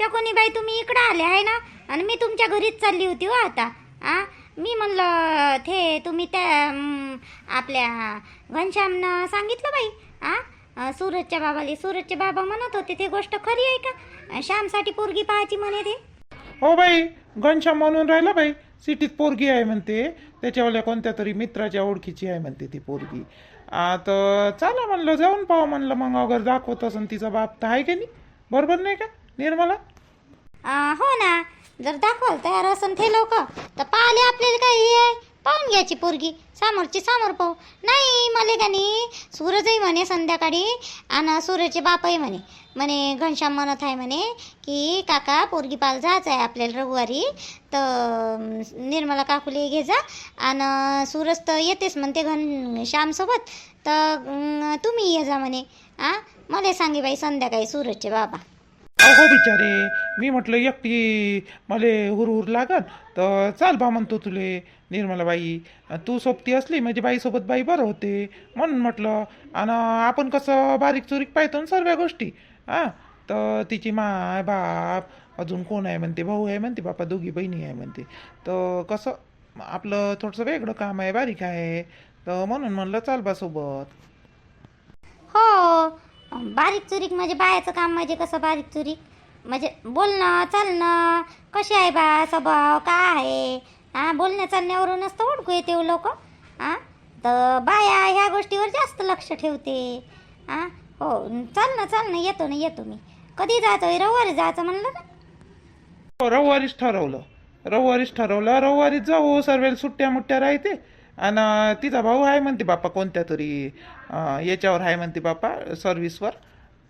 शकुनी बाई तुम्ही इकडं आले आहे ना? आणि मी तुमच्या घरीच चालली होती हो आता. आ? मी म्हणलं ते तुम्ही त्या आपल्या घनश्यामनं सांगितलं बाई. आ? सूरजच्या बाबाले सूरजचे बाबा म्हणत होते ते गोष्ट खरी आहे का? श्यामसाठी पोरगी पाहायची म्हणे ते हो बाई घनश्याम म्हणून राहिला बाई. सिटीत पोरगी आहे म्हणते. त्याच्यावाल्या कोणत्या तरी मित्राच्या ओळखीची आहे म्हणते ती पोरगी. आता चला म्हणलं जाऊन पाहू म्हणलं. मग अगर दाखवत असन तिचा बाप तर आहे की नाही? बरोबर नाही का निर्मला? हो ना. जर दाखवाल तयार असन ते लोक तर पाहिले आपल्याला काही आहे? पाहून घ्यायची पोरगी. समोरची समोर पाहू. नाही मला का नाही सूरजही म्हणे संध्याकाळी आणि सूरजचे बापही म्हणे. म्हणे घनश्याम म्हणत आहे म्हणे की काका पोरगी पाल जायचं आहे आपल्याला रविवारी तर निर्मला काकुले घे जा आणि सूरज तर येतेच म्हणते घन श्यामसोबत तर तुम्ही ये जा म्हणे. आ मला सांगे बाई संध्याकाळी सूरजचे बाबा. अहो बिचारे मी म्हटलं एकटी मले हुरहुर लागन. तर चाल बा म्हणतो तुले निर्मलाबाई तू सोबती असली म्हणजे बाईसोबत बाई बरं होते. म्हणून म्हटलं आणि आपण कसं बारीक चुरीक पाहतो ना सर्व गोष्टी? हां तर तिची माय बाप अजून कोण आहे म्हणते? भाऊ आहे म्हणते बापा दोघी बहिणी आहे म्हणते. तर कसं आपलं थोडंसं वेगळं काम आहे बारीक आहे. तर म्हणून म्हणलं चाल बा सोबत. हो. बारीक चुरीक म्हणजे बायाचं काम म्हणजे कसं बारीक चुरीक? म्हणजे बोलणं चालणं कशी आहे बा? स्वभाव काय आहे? हा बोलण्या चालण्यावरूनच तर ओळखू येते हो लोक. हा? तर बाया ह्या गोष्टीवर जास्त लक्ष ठेवते. हा? हो चाल ना येतो ना येतो मी. कधी जायचं रविवारी जायचं म्हणलं ना. हो, रविवारीच ठरवलं. रविवारीच ठरवलं. रविवारीच जाऊ सर्वेला सुट्ट्या मुट्ट्या राहते. आणि तिचा भाऊ आहे म्हणते बाप्पा कोणत्या तरी याच्यावर आहे म्हणते बाप्पा सर्व्हिसवर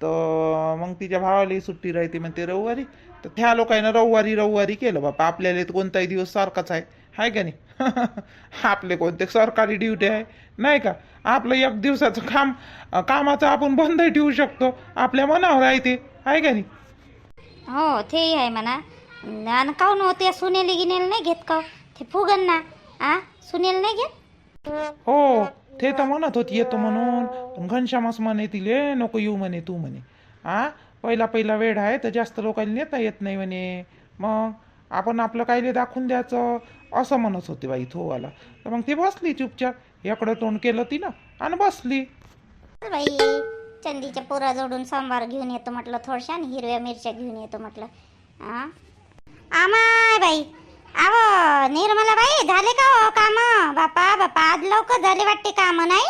तर मग तिच्या भावालाही सुट्टी राहते म्हणते रविवारी. तर त्या लोकांना रविवारी रविवारी केलं बाप्पा. आपल्याला तर कोणताही दिवस सारखाच आहे. आहे का नाही? आपले कोणते सरकारी ड्युटी आहे? नाही का? आपलं एक दिवसाचं काम कामाचं आपण बंदही ठेवू शकतो. आपल्या मनावर आहे ते. आहे का नाही? हो तेही आहे म्हणा. आणि काहून होते सुनेली गिनेल नाही घेत का हो? ते फुगन ना. आ? सुनेल नाही घेत? हो ते तर म्हणत होती येतो म्हणून. घनश्यामास म्हणे तिले नको येऊ म्हणे तू म्हणे. आ? पहिला पहिला वेळ आहे तर जास्त लोकांना नेता येत नाही म्हणे. मग आपण आपलं कायले दाखवून द्यायचं? असं म्हणत होते बाई थोवाला. तर मग ती बसली चुपचाप. एकडं तोंड केलं तिनं आणि बसली. बाई चंदीच्या पोरा जोडून सांबार घेऊन येतो म्हटलं थोडशा आणि हिरव्या मिरच्या घेऊन येतो म्हटलं. आमाय बाई आव निर्मला बाई झाले का हो काम? बापा बापा आज लवकर झाले वाटते काम नाही?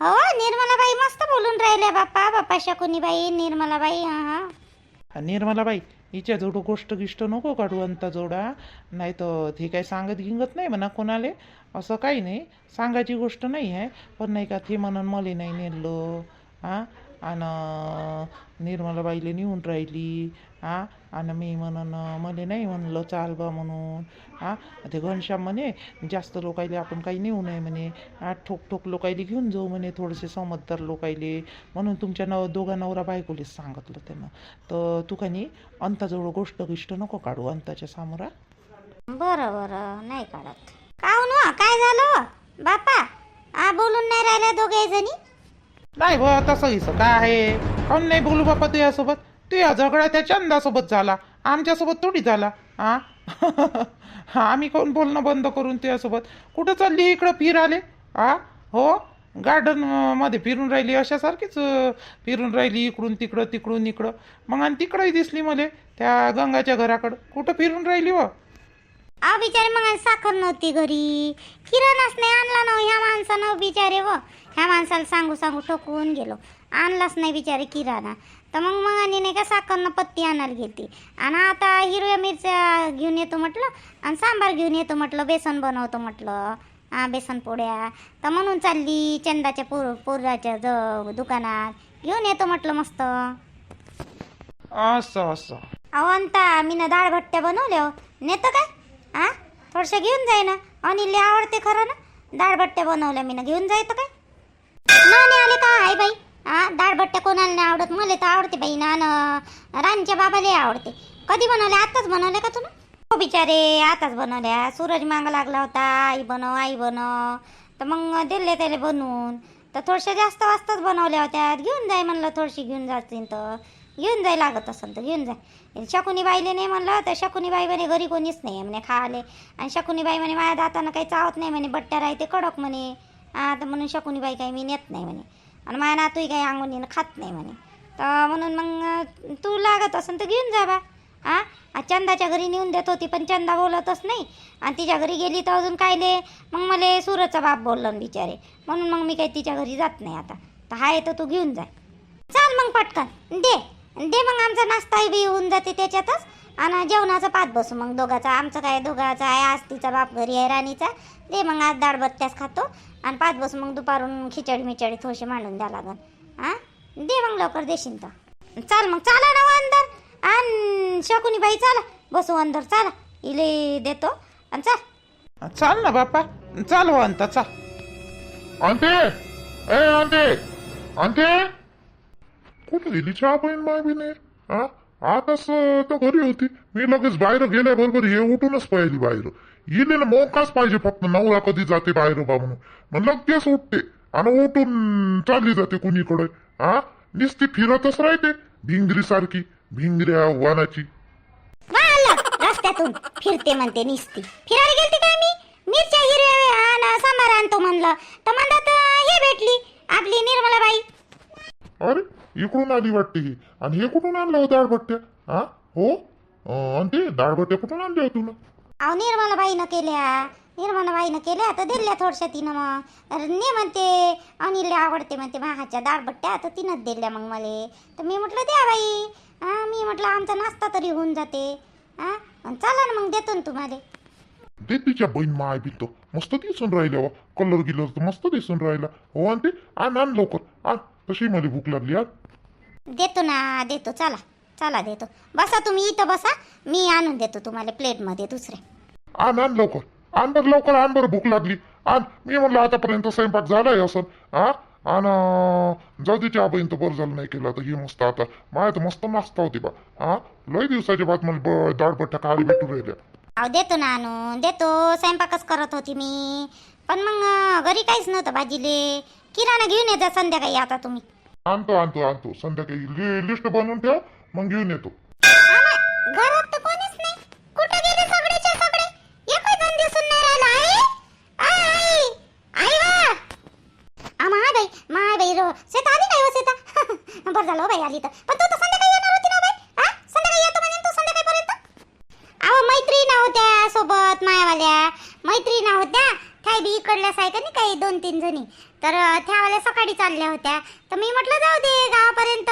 हो निर्मला बाई मस्त बोलून राहिल्या बापा बापा शकुनी बाई निर्मला बाई हा हा. निर्मलाबाई हिच्या जोडू गोष्ट गिष्ट नको काढू अंता जोडा. नाही तर ती काही सांगत गिंगत नाही म्हणा कोणाले. असं काही नाही. सांगायची गोष्ट नाही आहे. पण नाही का ते म्हणून मला नाही नेलो. हां? आणि निर्मलाबाईले नेऊन राहिली हां आणि मी म्हणून मला नाही म्हणलं चाल बा म्हणून हा ते घनश्याम म्हणे जास्त लोकायले आपण काही नेऊ नये म्हणे हा ठोक ठोक लोकायले घेऊन जाऊ म्हणे थोडेसे समजदार लोकायले म्हणून तुमच्या नव दोघा नवरा बायकोलेच सांगितलं त्यानं तर तू का नाही अंताजवळ गोष्ट गिष्ट नको काढू अंताच्या सामोरा बरं बरं नाही काढत काहून काय झालं बापा आ बोलून नाही राहिल्या दोघे जणी नाही बा तसं हिसं काय आहे? काऊन नाही बोलू बापा तुझ्यासोबत? तुझ्या झगडा त्या चंदासोबत झाला आमच्यासोबत थोडी झाला हा हा आम्ही कोण बोलणं बंद करून तुझ्यासोबत? कुठं चालली इकडं फिराले? हा हो? गार्डनमध्ये फिरून राहिली अशासारखीच फिरून राहिली इकडून तिकडं तिकडून इकडं. मग आणि तिकडंही दिसली मले त्या गंगाच्या घराकडं. कुठं फिरून राहिली व अहो बिचारे मग साखर नव्हती घरी. किराणाच नाही आणला ना हो ह्या माणसानं बिचारे व. ह्या माणसाला सांगू सांगू ठोकवून गेलो. आणलाच नाही बिचारे किराणा. तर मग मग आणि नाही का साखरनं पत्ती आणायला गेली आणि आता हिरव्या मिरच्या घेऊन येतो म्हटलं आणि सांबार घेऊन येतो म्हटलं बेसन बनवतो म्हटलं. हा बेसन पोळ्या. तर म्हणून चालली चंदाच्या पोर पोराच्या ज दुकानात. घेऊन येतो म्हटलं मस्त. असं असं. अवंता मी ना डाळ भट्ट्या बनवल्या हो. नेतं काय? हा? थोडशा घेऊन जाय ना. अनिलले आवडते खरं ना. डाळ भट्ट्या बनवल्या मी ना. घेऊन जायचं काय? नाणे आले का? आहे बाई. हा डाळ कोणाला नाही आवडत? मला तर आवडते बाई. ना रानच्या राणीच्या बाबाला आवडते. कधी बनवले? आताच बनवले का तुला? हो बिचारे आताच बनवल्या सूरज माग लागला होता. आई बनव आई बनव. तर मग दिले त्याला बनवून. तर थोडशा जास्त वाजताच बनवल्या होत्या. घेऊन जाय म्हणलं थोडीशी घेऊन जातील तर. घेऊन जाय लागत असेल तर घेऊन जाय. शकुनी बाईले नाही म्हणलं तर शकुनी बाई म्हणे घरी कोणीच नाही म्हणे खाले. आणि शकुनी बाई म्हणे माझ्या दातानं काही चावत नाही म्हणे बट्ट्या राहते कडक म्हणे. हा तर म्हणून शकुनीबाई काही मी नेत नाही म्हणे. आणि माझ्या नातूही काही अंगुनीनं खात नाही म्हणे. तर म्हणून मग तू लागत असेल तर घेऊन जा बा. हां? चंदाच्या घरी नेऊन देत होती पण चंदा बोलतच नाही. आणि तिच्या घरी गेली तर अजून कायले मग मला सुरतचा बाप बोललं बिचारे. म्हणून मग मी काही तिच्या घरी जात नाही आता. तर हाय तर तू घेऊन जा. चाल मग पटकन. दे. दे मग आमचा नाश्ताही बी होऊन जाते त्याच्यातच. आणि जेवणाचा पात बसू मग दोघाचा. आमचं काय दोघाचा आहे आज तिचा बाप घरी आहे राणीचा. दे मग आज डाळ बत्त्यास खातो आणि पाच बसू मग दुपारून खिचडी मिचडी थोडीशी मांडून द्या लागन. हा? दे मग लवकर देशील तर. चाल मग चाला ना हो अंदर. आण शकुनी बाई चाला. बसू अंदर चाला. इले देतो. आणि चाल. चाल ना बाप्पा. चाल हो अंता चाल. अंते ए अंते अंते कुठे गेली चहा बहीण माय बी नाही हा? आताच तर घरी होती. मी लगेच बाहेर गेल्याबरोबर हे उठूनच पाहिली बाहेर. ना मोकाच पाहिजे फक्त नवरा कधी जाते बाहेर बा म्हणून. मग लगेच उठते. आणि उठून चालली जाते कुणीकडे. हा नुसती फिरतच राहते. भिंगरी सारखी. भिंगऱ्या वानाची. रस्त्यातून फिरते म्हणते निसती. फिरायला गेलती काय मी? मिरच्या हिरव्या आणतो म्हणलं. तर म्हणतात हे भेटली आपली निर्मलाबाई. अरे इकडून आली वाटते ही. आणि हे कुठून आणलं होतं दाळबट्ट्या? हा? हो आणि ते दाळबट्ट्या कुठून आणल्या हो तुला? अहो निर्मलाबाईनं केल्या. निर्मलाबाईनं केल्या तर दिल्या थोडशा तिनं मग. ने म्हणते अनिलला आवडते म्हणते महाच्या दाळबट्ट्या तर तिनंच दिल्या मग मला. तर मी म्हटलं द्या बाई. हा मी म्हटलं आमचा नाश्ता तरी होऊन जाते. हा चला ना मग देतो ना तुम्हाला. ते तिच्या बहीण माय बी तो. मस्त दिसून राहिल्या वा कलर गिलर तर मस्त दिसून राहिला. हो आणि ते आण आण लवकर. आण. तशी मला भूक लागली देतो ना देतो. चला चला देतो. बसा तुम्ही इथं बसा. मी आणून देतो तुम्हाला प्लेटमध्ये दुसरे. आण आण लवकर. आण बरं लवकर आण बरं भूक लागली. आण. मी म्हणलं आतापर्यंत स्वयंपाक झालाय असं हा आण जाऊ चहा बहीण तर बरं झालं नाही केलं तर हे मस्त आता. माझ्या तर मस्त नाश्ता होती बा. हा लय दिवसाच्या बाद मला ब- दाळपट्ट्या खायला भेटून राहिल्या. अहो देतो ना आणून देतो. स्वयंपाकच करत होती मी. पण मग घरी काहीच नव्हतं भाजीले. किराणा घेऊन येजा संध्याकाळी आता तुम्ही. आणतो आणतो आणतो. संध्याकाळी लि- लिस्ट बनवून ठेव मग घेऊन येतो. आम्हा, घरात तर कोणीच नाही. गेले सगळेच्या सगळे? एकही नाही राहिला आई? आई! आई वा! बाई माय बाई रो आली काय हो बरं झालं हो बाई आली तर. पण तू तर संध्याकाळी येणार होती ना हो बाई? हा संध्याकाळी येतो तू संध्याकाळपर्यंत? अहो मैत्रीण होत्या सोबत मायावाल्या. मैत्रीण होत्या बी इकडल्याच आहे का नाही काही दोन तीन जणी? तर त्यावाल्या सकाळी चालल्या होत्या. तर मी म्हटलं जाऊ दे गावापर्यंत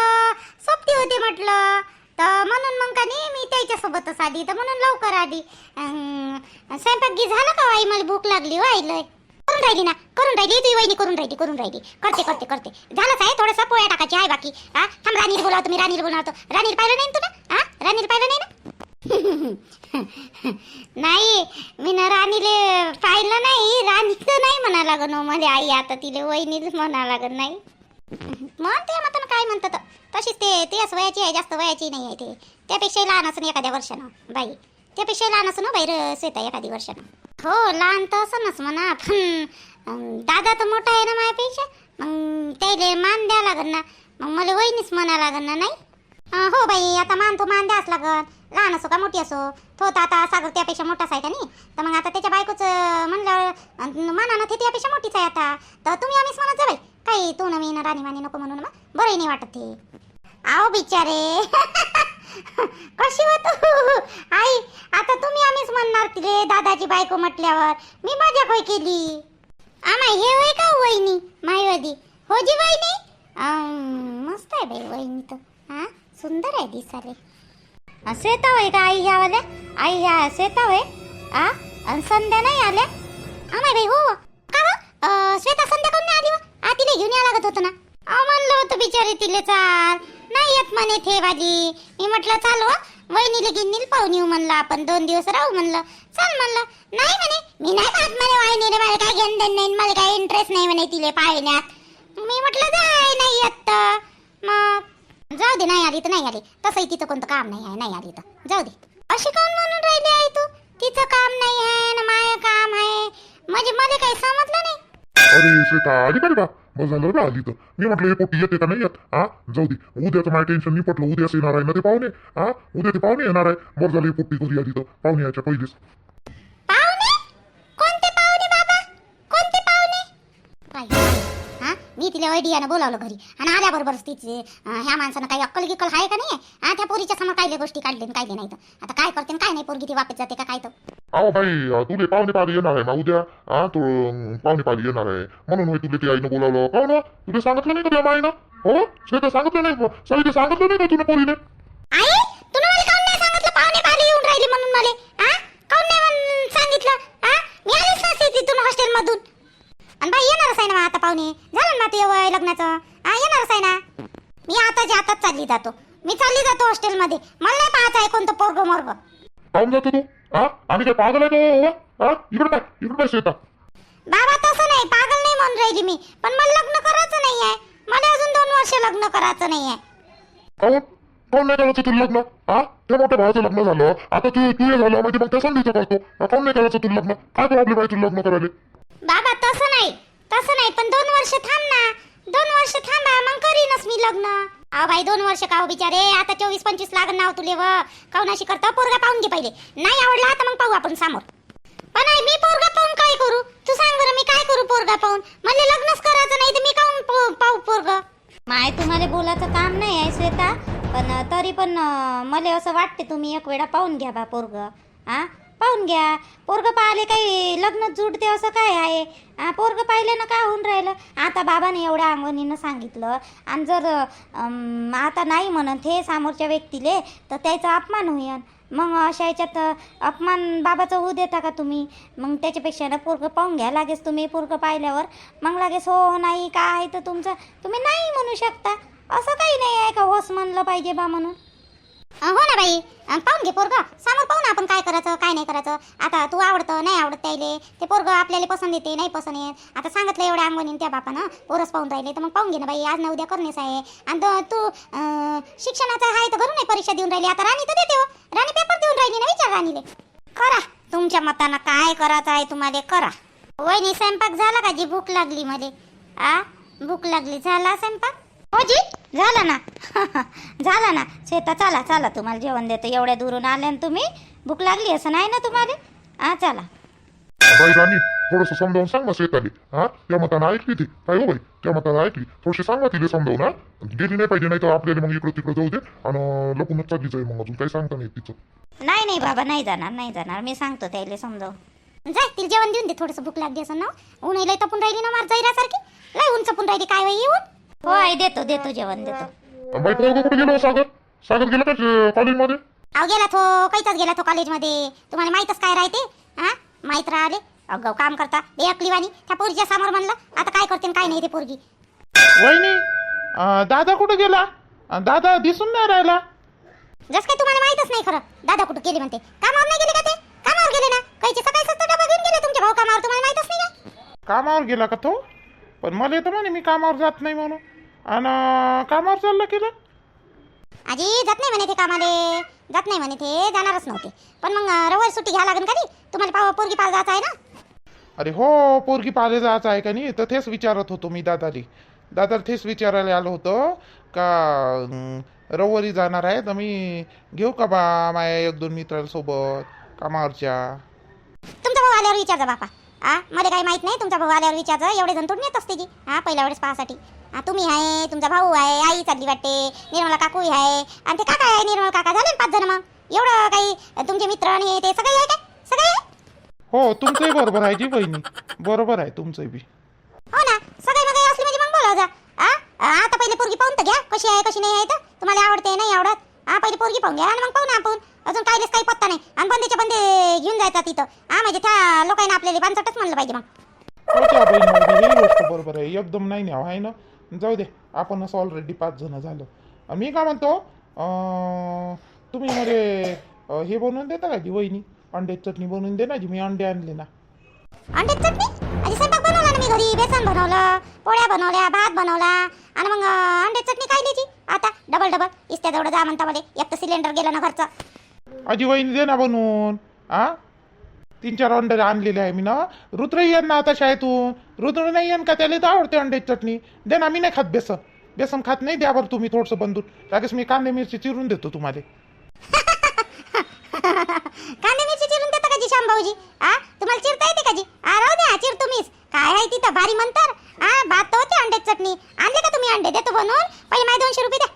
सोबती होते म्हटलं. तर म्हणून मग का नाही मी त्याच्यासोबतच आली. तर म्हणून लवकर आली. स्वयंपाक गी झालं का हो आई मला भूक लागली हो आईलय करून राहिली ना करून राहिली तुझी वहिनी करून राहिली करून राहिली. करते करते करते. झालंच आहे थोडंसं पोळ्या टाकायची आहे बाकी. हा थांब राणीला बोलावतो मी राणीला बोलावतो. राणीला पाहिलं नाही तुला हा राणीला पाहिलं नाही ना? नाही मी ना राणीले पाहिलं नाही. राणीचं नाही म्हणा लागन हो मला. आई आता तिले वहिनीच म्हणा लागन नाही. म्हणते मग काय म्हणतात? तशीच ते तेच वयाची आहे जास्त वयाची नाही आहे ते. त्यापेक्षा लहान असं एखाद्या वर्षानं. बाई त्यापेक्षा लहान असं ना हो बाहेर येता एखादी वर्षानं. हो लहान तर असं म्हणा पण दादा तर मोठा आहे ना माझ्यापेक्षा. मग त्याला मान द्या लागन ना. मग मला वहिनीच म्हणा लागन ना नाही? हो बाई आता मान तो मान द्यास लागन लहान असो का मोठी असो? तो तर आता सागर त्यापेक्षा मोठाच आहे का नाही? तर मग आता त्याच्या बायकोच म्हणल्यावर मानानं ते त्यापेक्षा मोठीच आहे आता. तर तुम्ही आम्हीच म्हणत जा बाई. काही तू न मी राणी मानी नको म्हणून मग. बरंही नाही वाटत ते. आओ बिचारे. कशी हो तू? आई आता तुम्ही आम्हीच म्हणणार तिले दादाची बायको म्हटल्यावर. मी मजा काय केली? आमा हे होय का हो वहिनी? मायवादी हो जी वहिनी? मस्त आहे बाई वहिनी तर. हा? सुंदर आहे दिसाले येत होय का आई ह्यावाल्या आई ह्या श्वेता होय? आ? अन संध्या नाही आल्या? आम्ही बाई हो. का हो? अं, श्वेता संध्या कोण नाही आली व? आ तिला घेऊन यावं लागत होतं ना. अहो म्हणलं होतं बिचारी तिले चाल. नाही येत म्हणे थे भाजी मी म्हटलं चाल हो. वहिनीले गिन्नील पाहून येऊ म्हणलं आपण. दोन दिवस राहू म्हणलं. चाल म्हणलं. नाही म्हणे. मी नाही पाहत म्हणे वहिनीले. मला काय घेणं देणं नाही मला काय इंटरेस्ट नाही म्हणे तिले पाहण्यात. मी म्हटलं जाय नाही येत तर. मग जाऊ दे नाही आली तर नाही आली. तसंही तिचं कोणतं काम नाही आहे नाही आली तर. जाऊ दे. अशी काऊन म्हणून राहिली आहे तू? तिचं काम नाही आहे ना माय काम आहे. म्हणजे मला काही समजलं नाही. अरे श्वेता आली का रे बा? बस झालं ना आली तर. मी म्हटलं हे पोटी येते का नाही येत? हा जाऊ दे. उद्याचं माझ्या टेन्शन नाही पटलं. उद्याच येणार आहे ना ते पाहुणे? हा उद्या ते पाहुणे येणार आहे? बरं झालं हे पोटी घरी आली तर. पाहुणे यायच्या पहिलेच. मी तिला आयडियानं बोलावलं घरी. आणि आल्याबरोबरच तिचे ह्या माणसानं काही अक्कल गिक्कल आहे का नाही हा त्या पोरीच्या समोर कायले गोष्टी काढले आणि कायले नाही तर आता काय करते आणि काय नाही पोरगी ती वापस जाते का काय तर. अहो बाई तुले पाहुणे पाहिले येणार आहे ना उद्या. हा तू पाहुणे पाहिले येणार आहे. म्हणून होय तुले ती आईनं बोलावलं. का ना तुला सांगितलं नाही का त्या माईनं? हो? श्वेता सांगितलं नाही? सगळी सांगितलं नाही का तुला पोरीने आई तुला मला काऊन नाही सांगितलं? पाहुणे पाहिले येऊन राहिले म्हणून मला. हा? काऊन नाही म्हण- सांगितलं? हा? मी आलीच नसते तिथून हॉस्टेल मधून आणि बाई येणारच आहे ना आता पाहुणे. झालं ना ते वय लग्नाचं? हा येणारच आहे ना? मी आता जे आताच चालली जातो. मी चालली जातो हॉस्टेलमध्ये. मला नाही पाहायचं आहे कोणतं पोरग मोरग. पाहून जातो तू? हा? आणि काय पागल आहे तो हो? हा इकडे काय इकडे काय श्वेता. बाबा तसं नाही. पागल नाही म्हणून राहिली मी. पण मला लग्न करायचं नाही आहे मला अजून दोन वर्ष लग्न करायचं नाही आहे काहून काहून नाही करायचं तुला लग्न? हा? त्या मोठ्या भावाचं लग्न झालं. आता तू तू हे झालं म्हणजे मग त्या संधीचं करतो. काहून नाही करायचं तुला लग्न? काय प्रॉब्लेम आहे तुला लग्न करायला? तसं नाही पण दोन वर्ष थांब ना. दोन वर्ष थांबा मग करीनच मी लग्न. अहो भाई दोन वर्ष का हो बिचारे? आता चोवीस पंचवीस लागन नाव हो तुले व. काऊनाशी करता हो, पोरगा पाहून घे पहिले. नाही आवडला आता मग पाहू आपण समोर. पण आई मी पोरगा पाहून काय करू? तू सांग बरं मी काय करू पोरगा पाहून? मला लग्नच करायचं नाही तर मी काऊन पाहू पोरग? माय तुम्हाला बोलायचं काम नाही आहे श्वेता. पण तरी पण मला असं वाटते तुम्ही एक वेळा पाहून घ्या बा पोरग. हा? पाहून घ्या. पोरग पाहिले काही लग्न जुडते असं काय आहे? पोरग पाहिले ना काय होऊन राहिलं? आता बाबाने एवढ्या अंगणीनं सांगितलं. आणि जर आता नाही म्हणत हे समोरच्या व्यक्तीले तर त्याचा अपमान होईल मग अशा याच्यात अपमान बाबाचं होऊ देता का तुम्ही? मग त्याच्यापेक्षा ना पोरगं पाहून घ्या लागेच तुम्ही पोरगं पाहिल्यावर. मग लागेच हो, हो नाही काय आहे तर तुमचं? तुम्ही नाही म्हणू शकता. असं काही नाही आहे का होस म्हणलं पाहिजे बा म्हणून? हो ना बाई. पाहून घे पोरग. समोर पाहू ना आपण काय करायचं काय नाही करायचं. आता तू आवडतं नाही आवडत त्याले ते पोरग आपल्याला पसंत येते नाही पसंत येत. आता सांगितलं एवढ्या अंगवणीन त्या बापानं. पोरच पाहून राहिले. तर मग पाहून घे ना बाई. आज ना उद्या करणेच आहे. आणि तू शिक्षणाचं आहे तर घरून नाही परीक्षा देऊन राहिली. आता राणी तर देते हो. राणी पेपर देऊन राहिली ना विचार राणीले. करा. तुमच्या मतानं काय करायचं आहे तुम्हाला करा. वहिनी स्वयंपाक झाला का जी? भूक लागली मध्ये आ? भूक लागली. झाला स्वयंपाक? हो जी झाला ना? झाला ना? शेता चला चला तुम्हाला जेवण देतो. एवढ्या दुरून आल्या ना तुम्ही. भूक लागली असं नाही ना तुम्हाला? हा चला. बाई राणी थोडंसं समजावून सांग ना श्वेताली हा? त्या मतानं ऐकली ती. काय हो बाई? त्या मतानं ऐकली. थोडीशी सांग तिला समजावून हा? गेली नाही पाहिजे नाही तर आपल्याला मग इकडं तिकडं जाऊ दे आणि लपूनच चालली जाईल मग अजून. काही सांगता नाही तिचं. नाही नाही बाबा नाही जाणार नाही जाणार. मी सांगतो त्याला समजावून. जाय तिला जेवण देऊन दे. थोडंसं भूक लागली असं ना. ऊन लय तपून राहिली ना मार जाईरासारखी लय ऊन चपून राहिली काय बाई येऊन? हो आई देतो देतो जेवण देतो. बाई पोरगं कुठे गेलो? सागर? सागर गेला का कॉलेजमध्ये? अहो गेला तो काहीच गेला तो कॉलेजमध्ये. तुम्हाला माहीतच काय राहते? हा? माहीत राहिले? अगं काम करता. बे अकलीवाणी त्या पोरीच्या समोर म्हणलं आता काय करते काय नाही ते पोरगी. वहिनी अं, दादा कुठं गेला? अं, दादा दिसून नाही राहिला. जस काय तुम्हाला माहीतच नाही खरं. दादा कुठं गेले म्हणते? कामावर नाही गेले का ते? कामावर गेले ना? काहीचे सकाळी सस्ता डबा घेऊन गेले तुमचे भाऊ कामावर? तुम्हाला माहीतच नाही का कामावर गेला का तो? पण मला येतं म्हणे मी कामावर जात नाही म्हणून. आणि कामावर चालला केलं आजी जात नाही म्हणे ते कामाले. जात नाही म्हणे ते जाणारच नव्हते. पण मग अं, रविवारी सुट्टी घ्या लागेल का ती तुम्हाला पाव पोरगी पाल जायचं आहे ना? अरे हो पोरगी पाले जायचं आहे का नाही तर तेच विचारत होतो मी दादाली. दादाला तेच विचारायला आलो होतो का अं, रविवारी जाणार आहे तर मी घेऊ का बा माझ्या एक दोन मित्रांसोबत कामावरच्या? तुमचा भाऊ आल्यावर विचारजा बापा. आ मला काही माहीत नाही तुमचा भाऊ आल्यावर विचारजा एवढे जण तोडून येत असते की? हा पहिल्या वेळेस पाहासाठी. हा तुम्ही आहे तुमचा भाऊ आहे आई चालली वाटते निर्मला काकूही आहे. आणि ते काका आहे निर्मला काका झाले पाच जण मग? एवढं काही तुमचे मित्र आणि ते सगळे आहे काय सगळे हो तुमचंही बरोबर आहे जी बहिणी. बरोबर आहे तुमचंही बी. हो ना सगळे मग असली म्हणजे मग बोलाव जा. आ, आता पहिले पोरगी पाहून तर घ्या कशी आहे कशी नाही आहे तर. तुम्हाला आवडते नाही आवडत. हा पहिले पोरगी पाहून घ्या आणि मग पाहू ना आपण. अजून काहीच काही पत्ता नाही. आणि बंदेच्या बंदे घेऊन जायचा तिथं हा म्हणजे त्या लोकांना आपल्याला पानसटच म्हणलं पाहिजे मग. ही गोष्ट बरोबर आहे. एकदम नाही न्यावं आहे ना? जाऊ दे आपणच ऑलरेडी पाच जण झालो. अं, मी काय म्हणतो अं, तुम्ही अं, हे बनवून देता का जी वहिनी? अंड्याची चटणी बनवून दे ना जी मी अंडे आणले ना. अंडे चटणी? आणि स्वयंपाक बनवला ना मी घरी. बेसन बनवलं पोळ्या बनवल्या भात बनवला. आणि मग अं, अंडे चटणी काय द्यायची आता डबल डबल इस्त्या जवळ जा म्हणता मला. एक तर सिलेंडर गेलं ना घरचं. आजी वहिनी दे ना बनवून आ? तीन चार अंडे आणलेले आहे मी ना रुद्र येईन ना आता शाळेतून. रुद्र नाही येईन का त्याला? तर आवडते अंड्याची चटणी. दे ना मी नाही खात बेसन. बेसन खात नाही द्या बरं तुम्ही थोडंसं बंधून लगेच मी कांदे मिरची चिरून देतो तुम्हाला. कांदे मिरची चिरून देता का जी श्याम भाऊजी? आ? तुम्हाला चिरता येते का जी? आ राहू द्या चिर तुम्हीच. काय आहे तिथं भारी म्हणतर आ भात होते अंड्याची चटणी. आणले का तुम्ही अंडे? देतो बनवून पहिले माझे दोनशे रुपये द्या.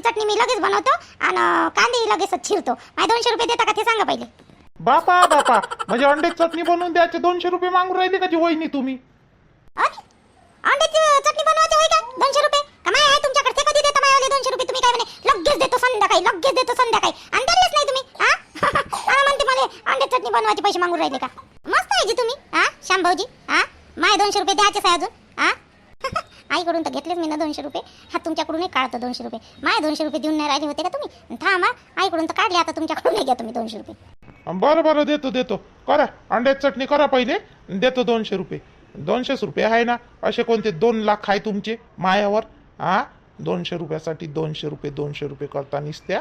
अंडेची चटणी मी लगेच बनवतो आणि कांदे लगेचच चिरतो. माझे दोनशे रुपये देता का ते सांगा पहिले. बापा बापा म्हणजे अंड्याची चटणी बनवून द्यायचे दोनशे रुपये मागून राहिले का जी वहिनी तुम्ही? अरे अंड्याची चटणी बनवायची होय का दोनशे रुपये? का माय आहे तुमच्याकडे? ते कधी देता मायावाले दोनशे रुपये? तुम्ही काय म्हणे लगेच देतो संध्याकाळी लगेच देतो संध्याकाळी. आणि दिलेच नाही तुम्ही हा? मला म्हणते मला अंड्याची चटणी बनवायचे पैसे मागून राहिले का? मस्त आहे जी तुम्ही हा श्याम भाऊजी हा? माय दोनशे रुपये द्यायचेच आहे अजून हा? आईकडून तर घेतलेच मी ना दोनशे रुपये. हा तुमच्याकडूनही काढतो दोनशे रुपये. माय दोनशे रुपये देऊन नाही राहिले होते का तुम्ही? थांबा आईकडून तर काढले आता तुमच्याकडून घ्या तुम्ही दोनशे रुपये. बरं बरं देतो देतो. करा अंड्याची चटणी करा पहिले देतो दोनशे रुपये. दोनशेच रुपये आहे ना असे कोणते दोन लाख आहे तुमचे मायावर? हा दोनशे रुपयासाठी दोनशे रुपये दोनशे रुपये करता निसत्या.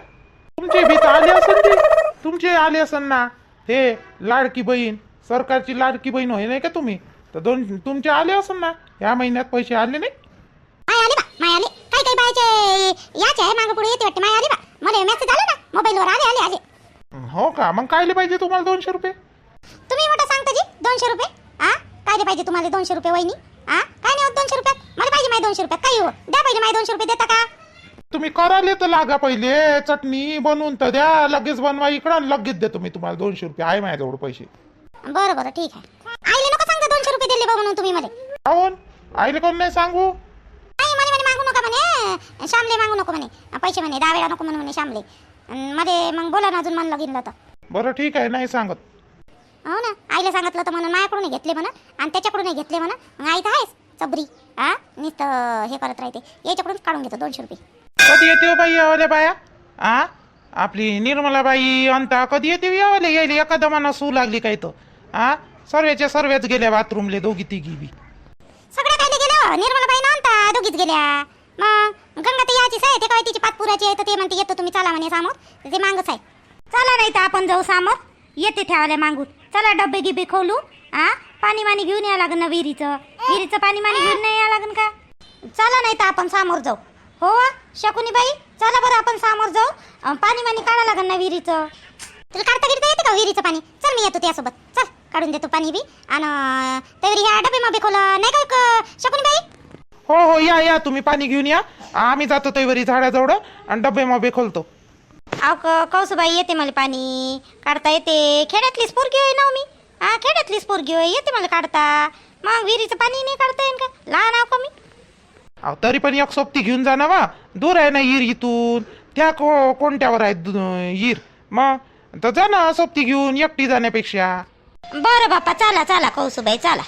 तुमचे भीत आले असन ते. तुमचे आले असन ना. हे लाडकी बहीण सरकारची लाडकी बहीण होय नाही का तुम्ही? तर दोन तुमचे आले असन ना या महिन्यात पैसे आले नाही? माय आले बा माय आले. काही काही बायचे याचे आहे मागं पुढे येते वाटते. माय आले बा. मला मेसेज आला ना मोबाईलवर आले आले आले. हो का? मग कायले पाहिजे तुम्हाला दोनशे रुपये? तुम्ही मोठं सांगता जी दोनशे रुपये? आ? काय दे पाहिजे तुम्हाला दोनशे रुपये वहिनी? आ? काय नाही होत दोनशे रुपयात? मला पाहिजे माझे दोनशे रुपयात. काही हो. द्या पाहिजे माझे दोनशे रुपये देता का? तुम्ही कराले तर लागा पहिले. चटणी बनवून तर द्या. लगेच बनवा इकडं आणि लगेच देतो मी तुम्हाला दोनशे रुपये. आहे माझ्याजवळ पैसे. बरं बरं ठीक आहे. दोनशे रुपये दिले बा म्हणून तुम्ही मला. काहून? आईले कोण नाही सांगू? नाही म्हणे म्हणे मागू नका म्हणे. श्यामले मागू नको म्हणे. पैसे म्हणे दहा वेळा नको म्हणून म्हणे श्यामले. मध्ये मग बोला ना अजून मन लगीन तर. बरं ठीक आहे नाही सांगत. हो ना आईला सांगितलं तर म्हणून माझ्याकडून घेतले म्हणा आणि त्याच्याकडून घेतले म्हणा मग आई तर आहेच चबरी. हा नुसतं हे करत राहते. याच्याकडून काढून घेतो दोनशे रुपये. कधी येते हो बाई यावाल्या बाया? आ? आपली निर्मला बाई अंता कधी येते हो यावाले यायले एका दमानं सू लागली काय तर. आ? सर्वेच्या सर्वच गेल्या बाथरूमले दोघी तिघी बी. सगळ्या काही गेल्या निर्मलाबाई नव्हता दोघीच गेल्या. मग गंगा तर याचीच आहे? ते काय तिची पातपुराची आहे तर ते म्हणते येतो तुम्ही चला म्हणे सामोर. तर ते मागच आहे. चला नाही तर आपण जाऊ समोर. येते ठेवायला मागून. चला डब्बे गिबे खोलू. आ? पाणी माणी घेऊन यावं लागन ना विहिरीचं. विहिरीचं पाणी माणी घेऊन नाही यावं लागन का? चला नाही तर आपण समोर जाऊ. हो शकुनी बाई चला बरं आपण समोर जाऊ. अं, पाणी माणी काढा लागन ना विहिरीचं. तुला काढता गिरता येते का विहिरीचं पाणी? चल मी येतो त्यासोबत. चल. काढून देतो पाणी बी. आणि तरी ह्या डबे मध्ये खोलं नाही का शकुनी बाई हो हो या या तुम्ही पाणी घेऊन या. आम्ही जातो तैवरी झाडाजवळ आणि डब्बे मबे खोलतो. अहो क कौसुबाई येते मला पाणी. काढता येते. खेड्यातलीच पोरगी होय ना हो मी? हा खेड्यातलीच पोरगी होय येते मला काढता. मग विहिरीचं पाणी नाही काढता येईन का? लहान आहो का मी? अहो तरी पण एक सोबती घेऊन जा ना वा. दूर आहे ना ईर इथून. त्या को कोणत्यावर आहे दु- ईर मग तर जा ना सोबती घेऊन एकटी जाण्यापेक्षा. बरं बापा चला चला कौसुबाई चला.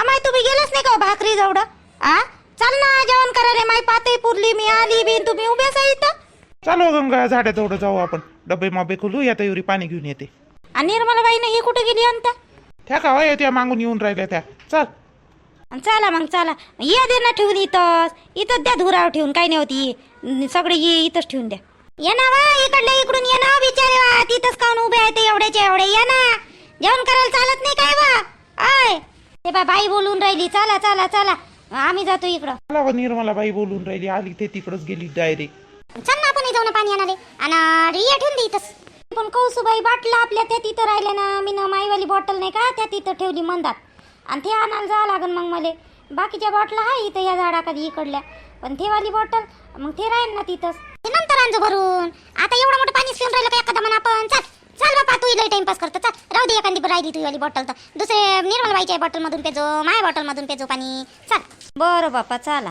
आम्हाय तुम्ही गेलाच नाही का हो भाकरी जवळ? आ? चल ना जेवण करायला माई पातही पुरली मी आली बी तुम्ही आहे इथं. चालू गंगा झाडाजवळ जाऊ आपण. डबे मबे खोलू या तैवरी पाणी घेऊन येते. आणि निर्मलाबाईनं ही कुठे गेली अंता? त्या का होय त्या मागून येऊन राहिल्या त्या. चल. चला मग चला. ये दे ना ठेवून इथंच. इथंच द्या धुरावर ठेवून काही नाही होती सगळे ये इथंच ठेवून द्या. ये ना वा इकडल्या इकडून ये ना बिचारे वा. तिथंच काऊन उभे आहे ते एवढ्याचे एवढे ये ना. जेवण करायला चालत नाही काय वा आय ते बा बाई बोलून राहिली चला चला चला. आम्ही जातो इकडं. मला निर्मला बाई बोलून राहिली आली ते तिकडच गेली डायरेक्ट चल ना आपण जाऊ ना पाणी आणाले आणि रिया ठेवून दे इथंच. पण कौसुबाई बाटला आपल्या त्या तिथं राहिल्या ना मी ना माईवाली बॉटल नाही का त्या तिथं ठेवली मंदात. आणि ते आणायला जावं लागन मग मला. बाकीच्या बॉटला आहे इथं या झाडाखाली इकडल्या. पण ते वाली बॉटल मग ते राहील ना तिथंच. ते नंतर आणजो भरून. आता एवढं मोठं पाणी पिऊन राहिलं का एखादा म्हणा आपण? चल. चल बापा तू लई टाइमपास करतो चल. राहू दे एखादी राहिली तुझी वाली बॉटल तर. दुसरे निर्मल बाईच्या बॉटल मधून पेजो माझ्या बॉटल मधून पेजो पाणी. चल. बरं बापा चला.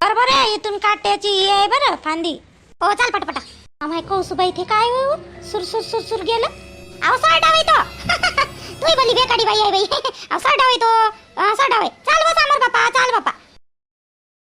बरोबर आहे इथून काट्याची ही आहे बरं फांदी. हो चाल पटापटा. अमाय कौसुबाई इथे काय हो? सुर सुर सुर सुर गेलं. अहो साडा आहे तो. तू बोली बेकाडी बाई आहे बाई. अहो साडा आहे तो. साडा आहे चाल बा समोर बापा चाल बापा